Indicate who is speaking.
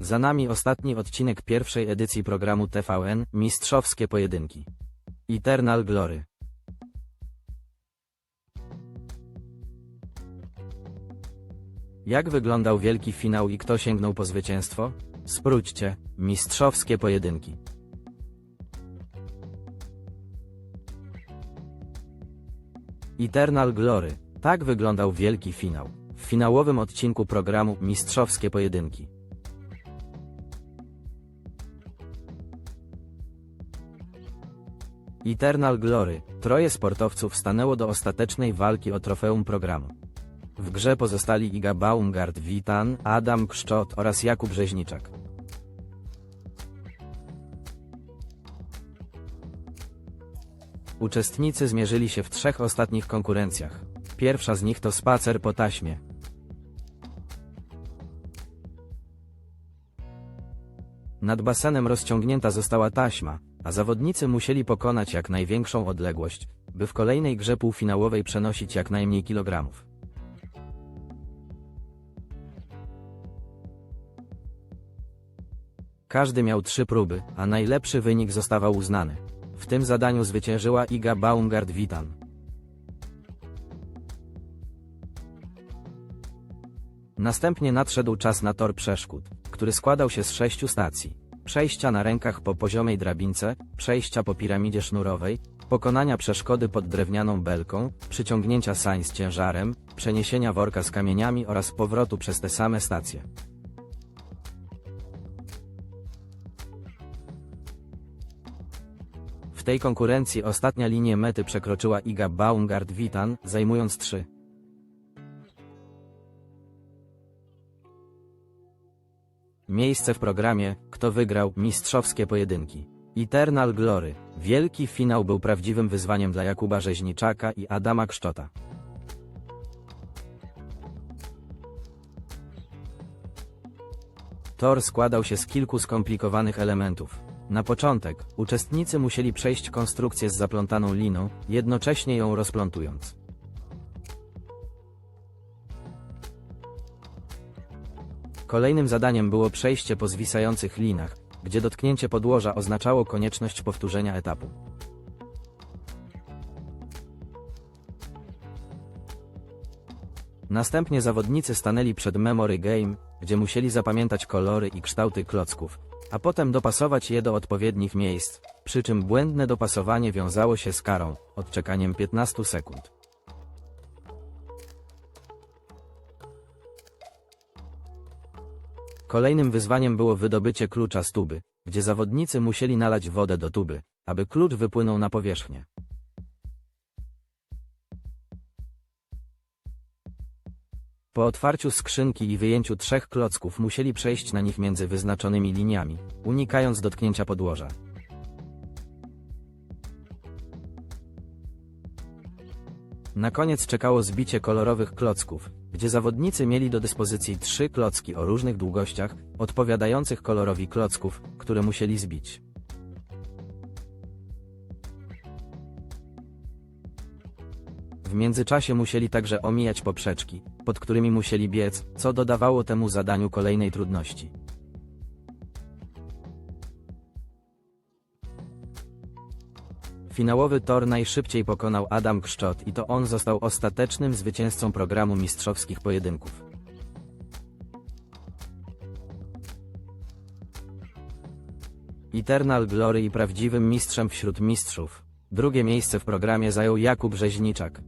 Speaker 1: Za nami ostatni odcinek pierwszej edycji programu TVN Mistrzowskie Pojedynki. Eternal Glory. Jak wyglądał wielki finał i kto sięgnął po zwycięstwo? Spróćcie, mistrzowskie pojedynki. Eternal Glory. Tak wyglądał wielki finał. W finałowym odcinku programu Mistrzowskie Pojedynki. Eternal Glory. Troje sportowców stanęło do ostatecznej walki o trofeum programu. W grze pozostali Iga Baumgart Witan, Adam Kszczot oraz Jakub Rzeźniczak. Uczestnicy zmierzyli się w trzech ostatnich konkurencjach. Pierwsza z nich to spacer po taśmie. Nad basenem rozciągnięta została taśma, a zawodnicy musieli pokonać jak największą odległość, by w kolejnej grze półfinałowej przenosić jak najmniej kilogramów. Każdy miał trzy próby, a najlepszy wynik zostawał uznany. W tym zadaniu zwyciężyła Iga Baumgart Witan. Następnie nadszedł czas na tor przeszkód, który składał się z sześciu stacji. Przejścia na rękach po poziomej drabince, przejścia po piramidzie sznurowej, pokonania przeszkody pod drewnianą belką, przyciągnięcia sań z ciężarem, przeniesienia worka z kamieniami oraz powrotu przez te same stacje. W tej konkurencji ostatnia linię mety przekroczyła Iga Baumgart Witan, zajmując trzy. Miejsce w programie, kto wygrał mistrzowskie pojedynki. Eternal Glory. Wielki finał był prawdziwym wyzwaniem dla Jakuba Rzeźniczaka i Adama Kszczota. Tor składał się z kilku skomplikowanych elementów. Na początek, uczestnicy musieli przejść konstrukcję z zaplątaną liną, jednocześnie ją rozplątując. Kolejnym zadaniem było przejście po zwisających linach, gdzie dotknięcie podłoża oznaczało konieczność powtórzenia etapu. Następnie zawodnicy stanęli przed Memory Game, gdzie musieli zapamiętać kolory i kształty klocków, a potem dopasować je do odpowiednich miejsc, przy czym błędne dopasowanie wiązało się z karą, odczekaniem 15 sekund. Kolejnym wyzwaniem było wydobycie klucza z tuby, gdzie zawodnicy musieli nalać wodę do tuby, aby klucz wypłynął na powierzchnię. Po otwarciu skrzynki i wyjęciu trzech klocków musieli przejść na nich między wyznaczonymi liniami, unikając dotknięcia podłoża. Na koniec czekało zbicie kolorowych klocków, gdzie zawodnicy mieli do dyspozycji trzy klocki o różnych długościach, odpowiadających kolorowi klocków, które musieli zbić. W międzyczasie musieli także omijać poprzeczki, pod którymi musieli biec, co dodawało temu zadaniu kolejnej trudności. Finałowy tor najszybciej pokonał Adam Kszczot i to on został ostatecznym zwycięzcą programu mistrzowskich pojedynków. Eternal Glory i prawdziwym mistrzem wśród mistrzów. Drugie miejsce w programie zajął Jakub Rzeźniczak.